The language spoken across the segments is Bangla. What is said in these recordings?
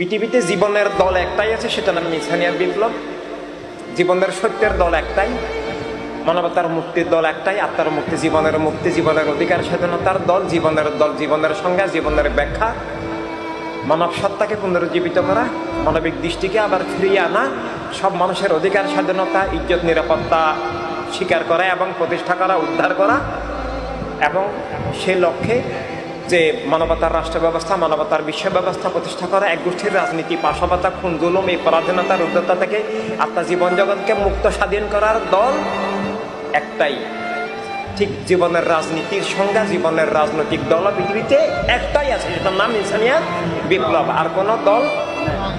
পৃথিবীতে জীবনের দল একটাই আছে সেটা নাম ইনসানিয়ার বিপ্লব। জীবনের সত্যের দল একটাই, মানবতার মুক্তির দল একটাই, আত্মার মুক্তি, জীবনের মুক্তি, জীবনের অধিকার, স্বাধীনতার দল, জীবনের দল, জীবনের সংজ্ঞা, জীবনের ব্যাখ্যা। মানব সত্তাকে পুনরুজ্জীবিত করা, মানবিক দৃষ্টিকে আবার ফিরিয়ে আনা, সব মানুষের অধিকার, স্বাধীনতা, ইজ্জত, নিরাপত্তা স্বীকার করা এবং প্রতিষ্ঠা করা, উদ্ধার করা এবং সে লক্ষ্যে যে মানবতার রাষ্ট্র ব্যবস্থা মানবতার বিশ্ব ব্যবস্থা প্রতিষ্ঠা করা, এক গোষ্ঠীর রাজনীতি পাশাপাতা খুন, জুলুম, এই পরাধীনতার উদ্যতা থেকে আত্মা জীবন জগৎকে মুক্ত স্বাধীন করার দল একটাই। ঠিক জীবনের রাজনীতির সংজ্ঞা, জীবনের রাজনৈতিক দল পৃথিবীতে একটাই আছে, সেটার নাম ইনসানিয়া বিপ্লব। আর কোনো দল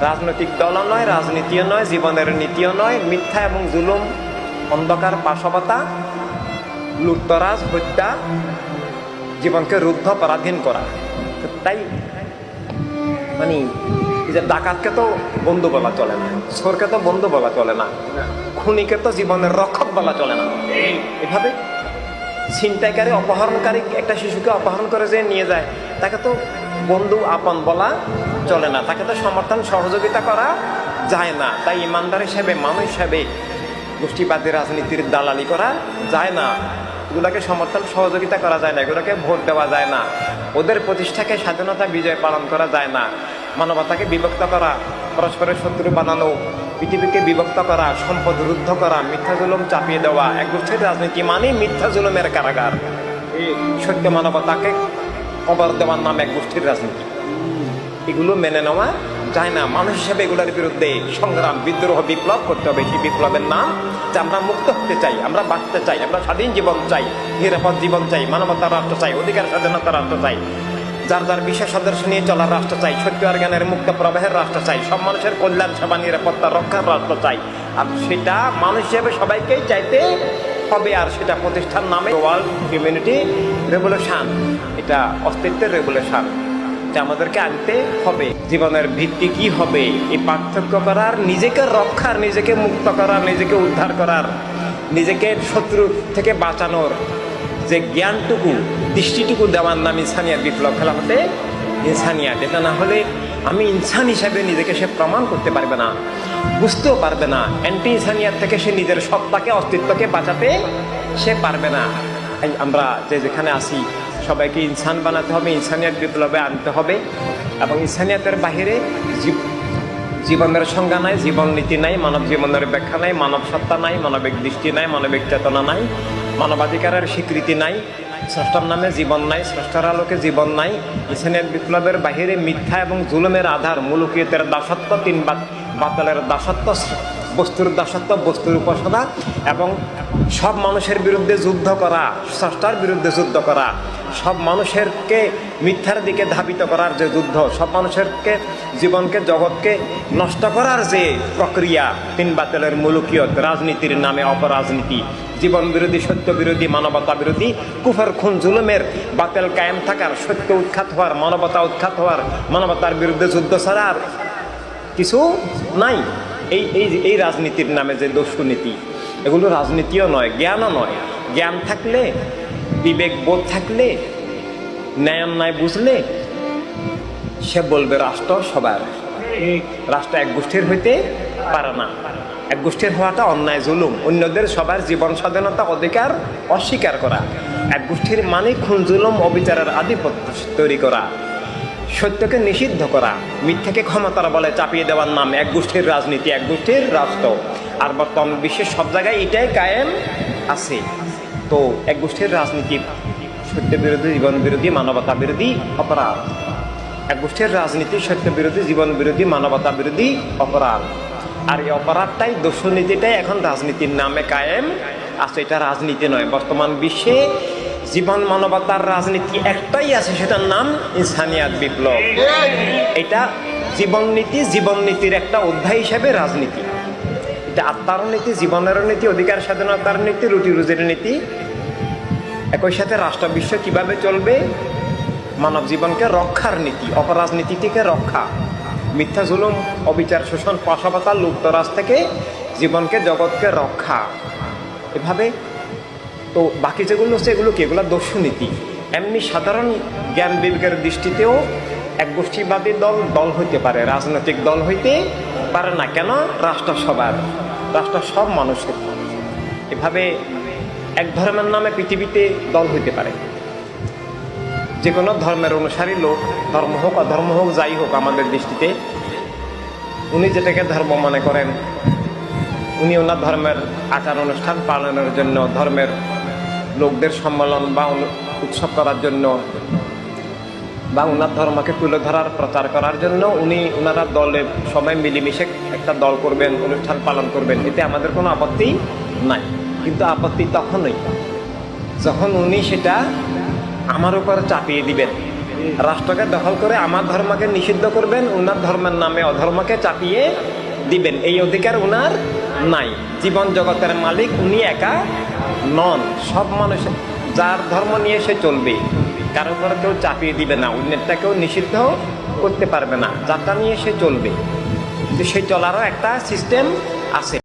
রাজনৈতিক দলও নয়, রাজনীতিও নয়, জীবনের নীতিও নয়, মিথ্যা এবং জুলুম, অন্ধকার পাশবতা লুটতরাজ, হত্যা জীবনকে রুদ্ধ পরাধীন করা তাই মানে যে ডাকাতকে তো বন্ধু বলা চলে না, চোরকে তো বন্ধু বলা চলে না, খুনিকে তো জীবনের রক্ষক বলা চলে না। এভাবে ছিনতাইকারী, অপহরণকারী একটা শিশুকে অপহরণ করে যে নিয়ে যায়, তাকে তো বন্ধু আপন বলা চলে না, তাকে তো সমর্থন, সহযোগিতা করা যায় না। তাই ইমানদার হিসেবে, মানুষ হিসেবে গোষ্ঠীবাদী রাজনীতির দালালি করা যায় না। এগুলোকে সমর্থন সহযোগিতা করা যায় না, এগুলোকে ভোট দেওয়া যায় না। ওদের প্রতিষ্ঠাকে স্বাধীনতা বিজয় পালন করা যায় না। মানবতাকে বিভক্ত করা, পরস্পরের শত্রু বানানো, পৃথিবীকে বিভক্ত করা, সম্পদ রুদ্ধ করা, মিথ্যা জুলুম চাপিয়ে দেওয়া এক গোষ্ঠীর রাজনীতি মানে মিথ্যা জুলুমের কারাগার। এই সত্য মানবতাকে কবর দেওয়ার নাম এক গোষ্ঠীর রাজনীতি। এগুলো মেনে নেওয়া যায় না। মানুষ হিসেবে এগুলোর বিরুদ্ধে সংগ্রাম, বিদ্রোহ, বিপ্লব করতে হবে। সেই বিপ্লবের নাম যে আমরা মুক্ত হতে চাই, আমরা বাঁচতে চাই, আমরা স্বাধীন জীবন চাই, নিরাপদ জীবন চাই মানবতার রাষ্ট্র চাই, অধিকার স্বাধীনতার রাষ্ট্র চাই, যার যার বিশেষ আদর্শ নিয়ে চলার রাষ্ট্র চাই, সত্য আর জ্ঞানের মুক্ত প্রবাহের রাষ্ট্র চাই, সব মানুষের কল্যাণ, সেবা, নিরাপত্তা, রক্ষার রাষ্ট্র চাই। আর সেটা মানুষ হিসেবে সবাইকেই চাইতে হবে, আর সেটা প্রতিষ্ঠান নামে ওয়ার্ল্ড কমিউনিটি রেভলিউশন এটা অস্তিত্বের রেভলিউশন যে আমাদেরকে আনতে হবে। জীবনের ভিত্তি কি হবে? এই পার্থক্য করার, নিজেকে রক্ষার, নিজেকে মুক্ত করার, নিজেকে উদ্ধার করার, নিজেকে শত্রু থেকে বাঁচানোর যে জ্ঞানটুকু, দৃষ্টিটুকু দেওয়ার নাম ইনসানিয়ার বিপ্লব খেলা হতে ইনসানিয়াত। এটা না হলে আমি ইনসান হিসাবে নিজেকে সে প্রমাণ করতে পারবে না, বুঝতেও পারবে না। অ্যান্টি ইনসানিয়াত থেকে সে নিজের সত্তাকে, অস্তিত্বকে বাঁচাতে সে পারবে না। আমরা যে যেখানে আসি সবাইকে ইনসান বানাতে হবে ইনসানিয়াত বিপ্লবে আনতে হবে এবং ইনসানিয়াতের বাহিরে জীব- জীবনের সংজ্ঞা নাই, জীবন নীতি নাই, মানব জীবনের ব্যাখ্যা নাই, মানব সত্তা নাই, মানবিক দৃষ্টি নাই, মানবিক চেতনা নাই, মানবাধিকারের স্বীকৃতি নাই, স্রষ্টার নামে জীবন নাই, স্রষ্টার আলোকে জীবন নাই ইসলামের বিপ্লবের বাহিরে মিথ্যা এবং জুলুমের আধার, মুলুকিয়তের দাসত্ব, তিন বাত- বাতালের দাসত্ব, বস্তুর দাসত্ব, বস্তুর উপাসনা এবং সব মানুষের বিরুদ্ধে যুদ্ধ করা, স্রষ্টার বিরুদ্ধে যুদ্ধ করা সব মানুষেরকে মিথ্যার দিকে ধাবিত করার যে যুদ্ধ, সব মানুষেরকে, জীবনকে, জগৎকে নষ্ট করার যে প্রক্রিয়া, তিন বাতিলের মুলুকিয়ত, রাজনীতির নামে অপরাজনীতি, জীবন বিরোধী, সত্য বিরোধী, মানবতা বিরোধী, কুফর, খুন, জুলুমের বাতেল কায়েম থাকার, সত্য উৎখাত হওয়ার, মানবতা উৎখাত হওয়ার, মানবতার বিরুদ্ধে যুদ্ধ ছাড়ার কিছু নাই। এই এই এই রাজনীতির নামে যে দস্যুনীতি এগুলো রাজনীতিও নয়, জ্ঞানও নয়। জ্ঞান থাকলে বিবেক বোধ থাকলে, ন্যায় অন্যায় বুঝলে, সে বলবে রাষ্ট্র সবার। রাষ্ট্র এক গোষ্ঠীর হইতে পারে না। এক গোষ্ঠীর হওয়াটা অন্যায়, জুলুম, অন্যদের সবার জীবন স্বাধীনতা অধিকার অস্বীকার করা। এক গোষ্ঠীর মানে খুন জুলুম, অবিচারের আধিপত্য তৈরি করা। সত্যকে নিষিদ্ধ করা, মিথ্যাকে ক্ষমতার বলে চাপিয়ে দেওয়ার নাম এক গোষ্ঠীর রাজনীতি, এক গোষ্ঠীর রাষ্ট্র। আর বর্তমান বিশ্বের সব জায়গায় এটাই কায়েম আছে। তো এক গোষ্ঠীর রাজনীতি সত্য বিরোধী জীবন বিরোধী মানবতা বিরোধী অপরাধ। এক গোষ্ঠীর রাজনীতি সত্য বিরোধী জীবন বিরোধী মানবতা বিরোধী অপরাধ। আর এই অপরাধটাই দস্যুনীতিটাই এখন রাজনীতির নামে কায়েম। আছে এটা রাজনীতি নয় বর্তমান বিশ্বে জীবন মানবতার রাজনীতি একটাই আছে সেটার নাম ইনসানিয়াত বিপ্লব। এটা জীবন নীতি জীবন নীতির একটা অধ্যায় হিসেবে রাজনীতি। এটা আত্মার নীতি জীবনের নীতি, অধিকার স্বাধীনতার নীতি, রুটি রুজির নীতি। একই সাথে রাষ্ট্র বিশ্ব কীভাবে চলবে? মানব জীবনকে রক্ষার নীতি অপরাজনীতি থেকে রক্ষা। মিথ্যা জুলুম, অবিচার, শোষণ পাশাপাতা লুপ্তরাজ থেকে জীবনকে জগৎকে রক্ষা। এভাবে তো বাকি যেগুলো হচ্ছে এগুলো কি? এগুলো দস্যুনীতি এমনি সাধারণ জ্ঞান বিবেকের দৃষ্টিতেও এক গোষ্ঠীবাদী দল দল হইতে পারে, রাজনৈতিক দল হইতে পারে না। কেন? রাষ্ট্র সবার। রাষ্ট্র সব মানুষের। এভাবে এক ধর্মের নামে পৃথিবীতে দল হইতে পারে। যে কোনো ধর্মের অনুসারী লোক, ধর্ম হোক অধর্ম হোক যাই হোক আমাদের দৃষ্টিতে, উনি যেটাকে ধর্ম মনে করেন, উনি ওনার ধর্মের আচার অনুষ্ঠান পালনের জন্য, ধর্মের লোকদের সম্মেলন বা উৎসব করার জন্য বা ওনার ধর্মকে তুলে ধরার প্রচার করার জন্য উনি ওনারা দলে সবাই মিলেমিশে একটা দল করবেন, অনুষ্ঠান পালন করবেন। এতে আমাদের কোনো আপত্তি নাই। কিন্তু আপত্তি তখনই যখন উনি সেটা আমার উপর চাপিয়ে দিবেন। রাষ্ট্রকে দখল করে আমার ধর্মকে নিষিদ্ধ করবেন ওনার ধর্মের নামে অধর্মকে চাপিয়ে দিবেন। এই অধিকার ওনার নাই। জীবন জগতের মালিক উনি একা নন। সব মানুষ যার ধর্ম নিয়ে সে চলবে, কারও উপর কেউ চাপিয়ে দিবে না অন্যেরটা কেউ নিষিদ্ধ করতে পারবে না, যারটা নিয়ে সে চলবে। কিন্তু চলারও একটা সিস্টেম আছে।